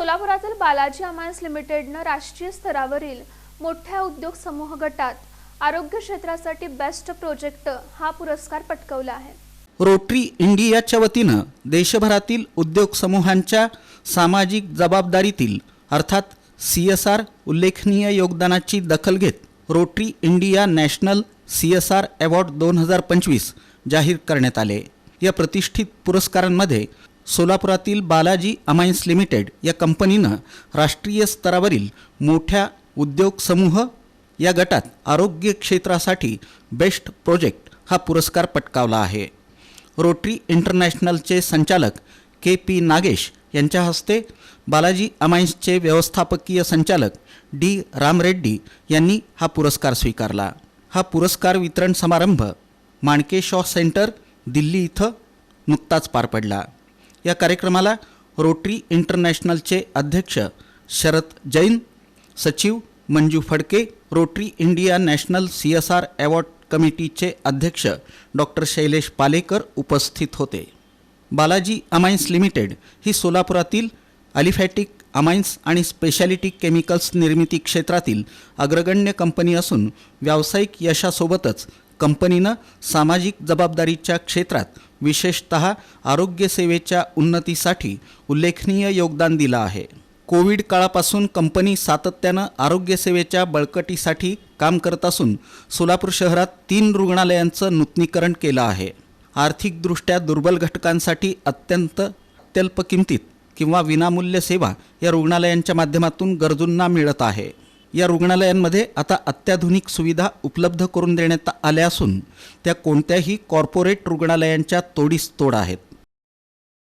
सोलापुरातील बालाजी अमायन्स लिमिटेडनं राष्ट्रीय स्तरावरील मोठ्या उद्योग समूह गटात आरोग्य क्षेत्रासाठी बेस्ट प्रोजेक्ट हा पुरस्कार पटकवला आहे. रोटरी इंडियाच्या वतीनं देशभरातील उद्योग समूहांच्या सामाजिक जबाबदारीतील अर्थात सी एस आर उल्लेखनीय योगदानाची दखल घेत Rotary India national C S R award दोन हजार पंचवीस जाहीर करण्यात आले. या प्रतिष्ठित पुरस्कारांमध्ये सोलापुरातील बालाजी अमायन्स लिमिटेड या कंपनीनं राष्ट्रीय स्तरावरील मोठ्या उद्योग समूह या गटात आरोग्य क्षेत्रासाठी बेस्ट प्रोजेक्ट हा पुरस्कार पटकावला आहे. रोटरी इंटरनॅशनलचे संचालक के पी नागेश यांच्या हस्ते बालाजी अमायन्सचे व्यवस्थापकीय संचालक डी रामरेड्डी यांनी हा पुरस्कार स्वीकारला. हा पुरस्कार वितरण समारंभ माणके शॉ सेंटर दिल्ली इथं नुकताच पार पडला. या कार्यक्रमाला रोटरी इंटरनॅशनलचे अध्यक्ष शरद जैन सचिव Manju Phadke Rotary India national C S R award कमिटीचे अध्यक्ष डॉक्टर शैलेश पालेकर उपस्थित होते. बालाजी अमाईन्स लिमिटेड ही सोलापुरातील अलिफॅटिक अमाईन्स आणि स्पेशालिटी केमिकल्स निर्मिती क्षेत्रातील अग्रगण्य कंपनी असून व्यावसायिक यशासोबतच कंपनीनं सामाजिक जबाबदारीच्या क्षेत्रात विशेषत आरोग्यसेवेच्या उन्नतीसाठी उल्लेखनीय योगदान दिलं आहे. कोविड काळापासून कंपनी सातत्यानं आरोग्यसेवेच्या बळकटीसाठी काम करत असून सोलापूर शहरात तीन रुग्णालयांचं नूतनीकरण केलं आहे. आर्थिकदृष्ट्या दुर्बल घटकांसाठी अत्यंत अत्यल्प किमतीत किंवा विनामूल्य सेवा या रुग्णालयांच्या माध्यमातून गरजूंना मिळत आहे. या रुग्णालयांमध्ये आता अत्याधुनिक सुविधा उपलब्ध करून देण्यात आल्या असून त्या कोणत्याही कॉर्पोरेट रुग्णालयांच्या तोडीस तोड आहेत.